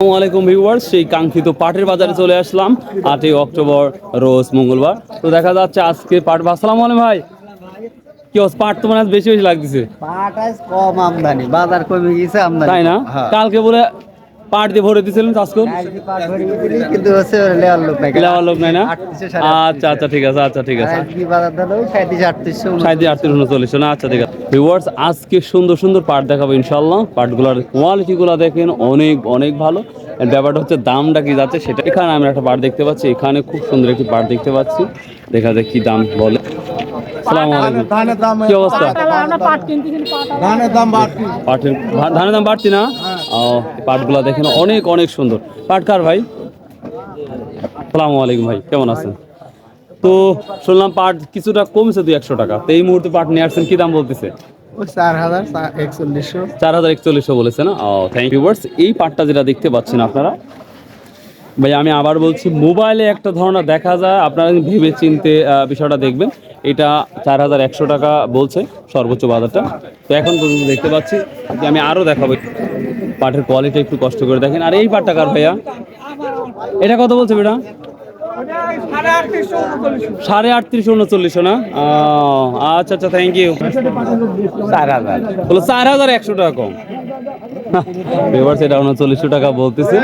আসসালামু আলাইকুম ভিউয়ার্স সেই কাঙ্ক্ষিত পাটের বাজারে চলে আসলাম আটই অক্টোবর রোজ মঙ্গলবার। তো দেখা যাচ্ছে আজকে পাট আসসালামু আলাইকুম ভাই। কি অবস্থা? পাট তো মানে বেশি বেশি লাগতেছে? পাট আজ কম আমদানি বাজার কমে গেছে আমদানি। তাই না? হ্যাঁ। কালকে বলে পাট দিয়ে ভরে দিয়েছিলেন চাষকর কালকে পাট ভরে গেছিলি, কিন্তু হচ্ছে লেয়ার লোক নাই। লেওয়ার লোক নাই না? আচ্ছা আচ্ছা ঠিক আছে আচ্ছা ঠিক আছে। সাঁত্রিশ আটত্রিশ উনচল্লিশ না আচ্ছা ঠিক আছে। ভিউয়ার্স আজকে সুন্দর সুন্দর পাট দেখাবো ইনশাল্লাহ পাটগুলোর কোয়ালিটিগুলো দেখেন অনেক অনেক ভালো। ব্যাপারটা হচ্ছে দামটা কি যাচ্ছে সেটা এখানে আমরা একটা পাট দেখতে পাচ্ছি এখানে খুব সুন্দর একটি পাট দেখতে পাচ্ছি। দেখা যাক কি দাম বলে। ধানের দাম বাড়তি। বাড়তি না? ও পাটগুলো দেখেন অনেক অনেক সুন্দর। পাট কার ভাই? সালাম আলাইকুম ভাই কেমন আছেন? তো শুনলাম পাট কিছুটা কমছে দুই একশো টাকা। তো এই মুহূর্তে পাট নিয়ে আসছেন কি দাম বলতেছে? চার হাজার একচল্লিশশো। বলেছে না? ও থ্যাংক ইউ ভার্স এই পাটটা যেটা দেখতে পাচ্ছেন আপনারা ভাই আমি আবার বলছি মোবাইলে একটা ধরনের দেখা যায় আপনারা ভেবে চিনতে বিষয়টা দেখবেন। এটা চার হাজার একশো টাকা বলছে সর্বোচ্চ বাজারটা। তো এখন পর্যন্ত দেখতে পাচ্ছি যে আমি আরও দেখাবো পাটের কোয়ালিটি একটু কষ্ট করে দেখেন। আর এই পাটটা কার ভাইয়া? এটা কত বলছে বেটা? সাড়ে আটত্রিশ উনচল্লিশ না? আচ্ছা আচ্ছা থ্যাংক ইউ চার হাজার। চার হাজার একশো টাকা কম। এবার সেটা উনচল্লিশশো টাকা বলতেছে।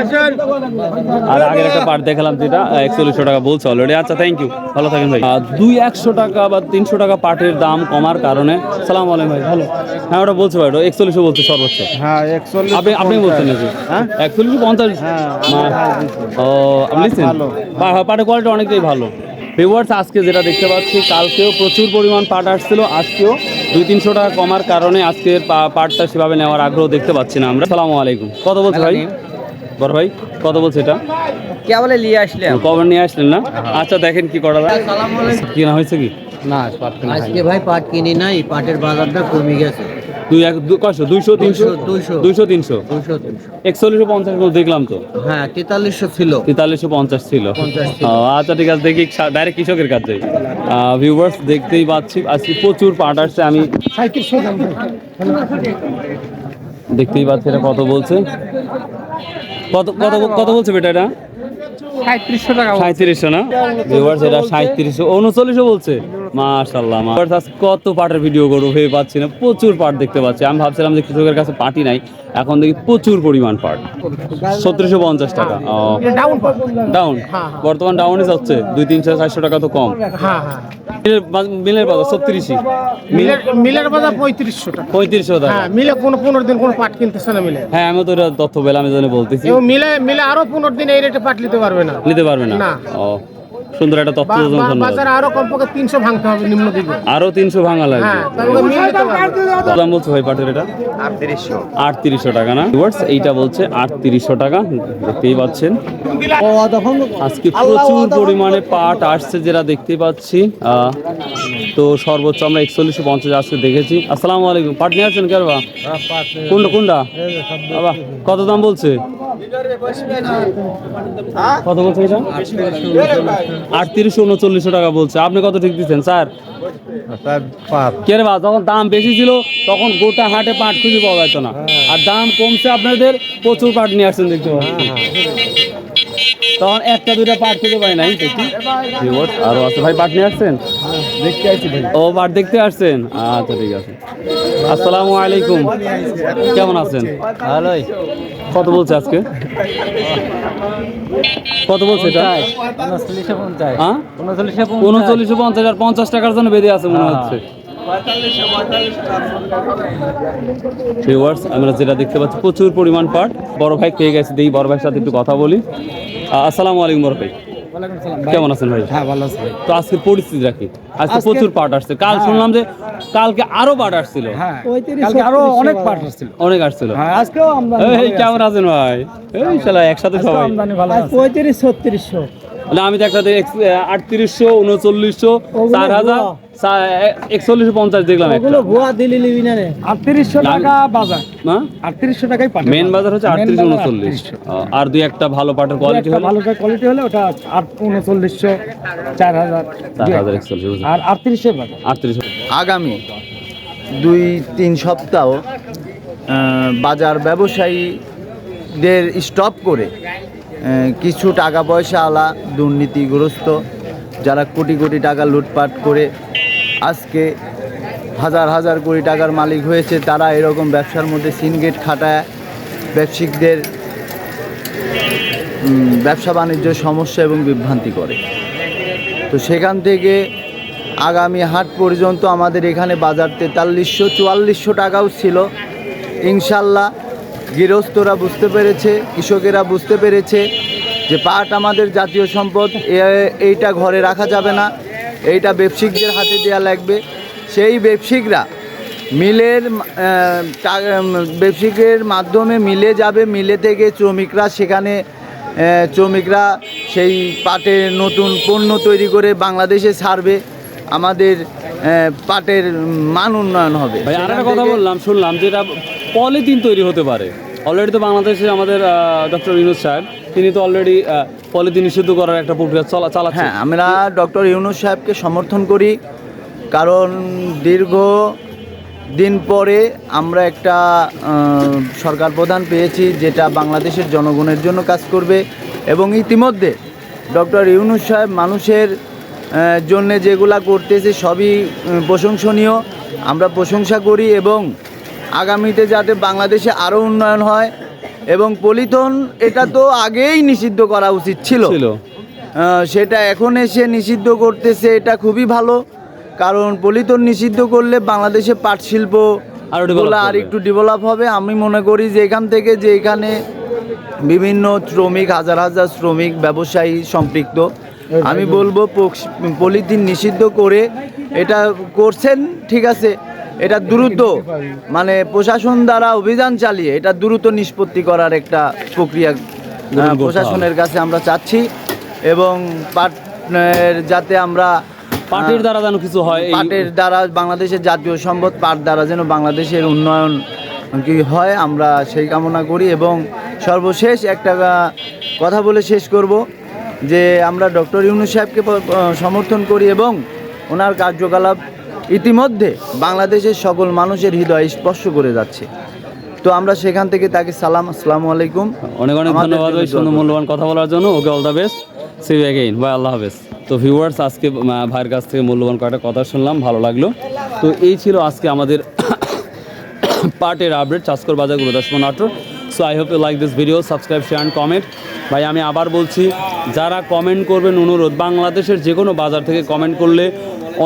আর আগের একটা পার্ট দেখালাম যেটা একচল্লিশশো টাকা বলছে অলরেডি আচ্ছা থ্যাংক ইউ ভালো থাকেন ভাই। দুই একশো টাকা বা তিনশো টাকা পাটের দাম কমার কারণে সালাম আলাইকুম ভাই ভালো। হ্যাঁ ওটা বলছে ভাই ওটা একচল্লিশশো বলছে সর্বোচ্চ। হ্যাঁ একচল্লিশ আপনি আপনি বলছেন নাকি? হ্যাঁ? একচল্লিশশো পঞ্চাশ। হ্যাঁ, ও আপনি পাটের কোয়ালিটি অনেকটাই ভালো। ভিউয়ার্স আজকে যেটা দেখতে পাচ্ছি কালকেও প্রচুর পরিমাণ পাট আসছিল আজকেও দুই তিনশো টাকা কমার কারণে আজকের পা- পাটটা সেভাবে নেওয়ার আগ্রহ দেখতে পাচ্ছি না আমরা। সালামু আলাইকুম। কত বলছে ভাই? বড় ভাই কত বলছে এটা? কে বলে নিয়ে আসলেন কবে নিয়ে আসলেন না? আচ্ছা দেখেন কি করা যায়। কি না হয়েছে কি? না আজকে ভাই পাট কিনি নাই পাটের বাজারটা কমে গেছে। দুই এক কয়শো? দুইশো তিনশো? দুইশো। দুইশো। তিনশো? একচল্লিশশো পঞ্চাশ দেখলাম তো। হ্যাঁ তেতাল্লিশশো ছিল। তেতাল্লিশশো পঞ্চাশ ছিল। 50 ছিল। ও, আচ্ছা ঠিক আছে দেখি ডাইরেক্ট কৃষকের কাছে ভিউভার্স দেখতেই পাচ্ছি আজকে প্রচুর পাট আসছে আমি দেখতেই পাচ্ছি এটা কত বলছে। কত কত কত বলছে বেটা এটা? সাঁত্রিশশো টাকা সাঁত্রিশশো না? ভিউয়ার্স এটা সাঁত্রিশশো। উনচল্লিশশো বলছে? মাশাল্লাহ কত পাটের ভিডিও করব ভেবে পাচ্ছি না প্রচুর পাট দেখতে পাচ্ছি। আমি ভাবছিলাম যে কৃষকের কাছে পাটি নাই এখন দেখি প্রচুর পরিমাণ পাট। সত্তরিশশো পঞ্চাশ টাকা ডাউন বর্তমান ডাউনই যাচ্ছে দুই তিনশো চারশো টাকা তো কম। হ্যাঁ হ্যাঁ। মিলের বাজার ছত্রিশই। মিলের বাজার পঁয়ত্রিশশো টাকা। পঁয়ত্রিশশো টাকা। হ্যাঁ মিলে কোনো পনেরো দিন কোনো পাট কিনতেছে না মিলে। হ্যাঁ আমি তো তথ্য পেলাম আমি জন্য বলতেছি। মিলে মিলে আরও পনেরো দিন এই রেটে পাট নিতে পারবে না। নিতে পারবে না। ও। সুন্দর একটা তথ্য বা- জন্য ধন্যবাদ। বাজারে আরও কমপক্ষে তিনশো ভাঙতে হবে নিম্ন দিকে। আরও তিনশো ভাঙা লাগবে। হ্যাঁ দাম বলছো ভাই পাটের এটা? আটত্রিশশো। আটত্রিশশো টাকা না? ভিউয়ার্স এইটা বলছে আটত্রিশশো টাকা। দেখতেই পাচ্ছেন। আজকে প্রচুর পরিমাণে পাট আসছে যেটা দেখতে পাচ্ছি। আহ, তো সর্বোচ্চ আমরা একচল্লিশশো পঞ্চাশ আজকে দেখেছি। আসসালামু আলাইকুম। পাট নিয়ে আসছেন কেন বা? কোনটা কোনটা? বাবা কত দাম বলছে? কত বলছে এটা উনচল্লিশশো টাকা বলছে। আপনি কত ঠিক দিচ্ছেন, স্যার? কে রে যখন দাম বেশি ছিল, তখন গোটা হাটে পাট খুঁজে পাওয়া যেত না। আর দাম কমছে, আপনাদের প্রচুর পাট নিয়ে আসছেন দেখতে পাচ্ছি তখন একটা দুটা পাট খুঁজে পাই নাই, দেখি। আরও আছে। ভাই, পাট নিয়ে আসছেন? ও, পাট দেখতে আসছেন? আচ্ছা ঠিক আছে। আসসালামু আলাইকুম। কেমন আছেন? ভালোই। কত বলছে আজকে? কত বলছে এটা? উনচল্লিশশো পঞ্চাশ। হ্যাঁ? পঞ্চাশ। আর পঞ্চাশ টাকার জন্য বেঁধে আছে মনে হচ্ছে। ভিউয়ার্স আমরা যেটা দেখতে পাচ্ছি প্রচুর পরিমাণ পাট। বড় ভাই পেয়ে গেছে দেখি বড় ভাইয়ের সাথে একটু কথা বলি। আসসালামু আলাইকুম বড় ভাই। কেমন আছেন ভাই? হ্যাঁ ভালো আছি। তো আজকের পরিস্থিতিটা কি? আজকে প্রচুর পাট আসছে। কাল হ্যাঁ। শুনলাম যে কালকে আরও পাট আসছিল। হ্যাঁ কালকে আরও অনেক পাট আসছিল। অনেক আসছিল। হ্যাঁ, আজকেও আমদানি কেমন আছেন ভাই? এই শালা একসাথে সবাই। আমদানি ভালো আছে। 35 3600 মানে আমি দেখাতে আটত্রিশশো উনচল্লিশশো চার হাজার একচল্লিশশো পঞ্চাশ দেখলাম আটত্রিশশো টাকা বাজার। না? আটত্রিশশো টাকাই মেন বাজার হচ্ছে উনচল্লিশ। আর দুই একটা ভালো পাটের কোয়ালিটি হলে? ভালো কোয়ালিটি হলে ওটা উনচল্লিশশো চার হাজার চার হাজার একচল্লিশ আর আটত্রিশশো আটত্রিশশো। আগামী দুই তিন সপ্তাহ বাজার ব্যবসায়ীদের স্টপ করে কিছু টাকা পয়সা আলা দুর্নীতিগ্রস্ত, যারা কোটি কোটি টাকা লুটপাট করে আজকে হাজার হাজার কোটি টাকার মালিক হয়েছে, তারা এরকম ব্যবসার মধ্যে সিনগেট খাটায়, ব্যবসায়িকদের ব্যবসা বাণিজ্য সমস্যা এবং বিভ্রান্তি করে। তো সেখান থেকে আগামী হাট পর্যন্ত আমাদের এখানে বাজার তেতাল্লিশশো, চুয়াল্লিশশো টাকাও ছিল। ইনশাল্লাহ গৃহস্থরা বুঝতে পেরেছে কৃষকেরা বুঝতে পেরেছে যে পাট আমাদের জাতীয় সম্পদ এইটা ঘরে রাখা যাবে না এইটা ব্যবসায়িকদের হাতে দেওয়া লাগবে। সেই ব্যবসায়িকরা মিলের ব্যবসায়িকের মাধ্যমে মিলে যাবে মিলে থেকে শ্রমিকরা সেখানে শ্রমিকরা সেই পাটের নতুন পণ্য তৈরি করে বাংলাদেশে ছাড়বে আমাদের পাটের মান উন্নয়ন হবে। আর একটা কথা বললাম শুনলাম যেটা পলিথিন তৈরি হতে পারে। অলরেডি তো বাংলাদেশে আমাদের ডক্টর ইউনুস সাহেব, তিনি তো অলরেডি পলিথিন নিষিদ্ধ করার একটা প্রক্রিয়া চলা চালাচ্ছেন। হ্যাঁ আমরা ডক্টর ইউনুস সাহেবকে সমর্থন করি, কারণ দীর্ঘ দিন পরে আমরা একটা সরকার প্রধান পেয়েছি, যেটা বাংলাদেশের জনগণের জন্য কাজ করবে, এবং ইতিমধ্যে ডক্টর ইউনুস সাহেব মানুষের জন্যে যেগুলা করতেছে সবই প্রশংসনীয়। আমরা প্রশংসা করি এবং আগামীতে যাতে বাংলাদেশে আরও উন্নয়ন হয় এবং পলিথন এটা তো আগেই নিষিদ্ধ করা উচিত ছিল। সেটা এখন এসে নিষিদ্ধ করতেছে এটা খুবই ভালো। কারণ পলিথন নিষিদ্ধ করলে বাংলাদেশে পাট শিল্প আর একটু ডেভেলপ হবে। আমি মনে করি যে এখান থেকে যে এখানে বিভিন্ন শ্রমিক হাজার হাজার শ্রমিক ব্যবসায়ী সম্পৃক্ত আমি বলব পলিথিন নিষিদ্ধ করে এটা করছেন ঠিক আছে। এটা দ্রুত মানে প্রশাসন দ্বারা অভিযান চালিয়ে এটা দ্রুত নিষ্পত্তি করার একটা প্রক্রিয়া। প্রশাসনের কাছে আমরা চাচ্ছি এবং পাটের যাতে আমরা পাটের দ্বারা যেন কিছু হয় পাটের দ্বারা বাংলাদেশের জাতীয় সম্পদ পাট দ্বারা যেন বাংলাদেশের উন্নয়ন কি হয় আমরা সেই কামনা করি এবং সর্বশেষ একটা কথা বলে শেষ করব যে আমরা ডক্টর ইউনুস সাহেবকে সমর্থন করি এবং ওনার কার্যকলাপ ইতিমধ্যে বাংলাদেশের সকল মানুষের হৃদয় স্পর্শ করে যাচ্ছে। তো আমরা সেখান থেকে তাকে সালাম আসসালামু আলাইকুম। অনেক অনেক ধন্যবাদ দোয়া সুন্দর মূল্যবান কথা বলার জন্য। Okay all the best see again ভাই আল্লাহ হাফেজ। তো ভিউয়ার্স আজকে ভাইয়ের কাছ থেকে মূল্যবান কয়েকটা কথা শুনলাম ভালো লাগল। তো এই ছিল আজকে আমাদের পার্টের আপডেট চাষকর বাজার Gurudaspur Natore so I hope you like this video subscribe share and comment ভাই আমি আবার বলছি যারা কমেন্ট করবেন অনুরোধ বাংলাদেশের যে কোনো বাজার থেকে কমেন্ট করলে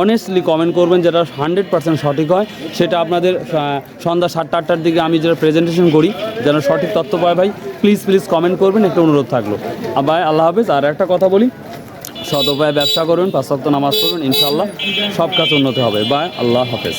অনেস্টলি কমেন্ট করবেন যেটা হান্ড্রেড পার্সেন্ট সঠিক হয়। সেটা আপনাদের সন্ধ্যা সাতটা, আটটার দিকে আমি যেটা প্রেজেন্টেশন করি, যেন সঠিক তথ্য পায় ভাই প্লিজ প্লিজ কমেন্ট করবেন, একটা অনুরোধ থাকল। ভাই, আল্লাহ হাফেজ, আর একটা কথা বলি, সদ ব্যবসা করুন পাঁচ সপ্তাহ নামাজ পড়বেন ইনশাল্লাহ সব কাজ উন্নতি হবে। বাই আল্লাহ হাফেজ।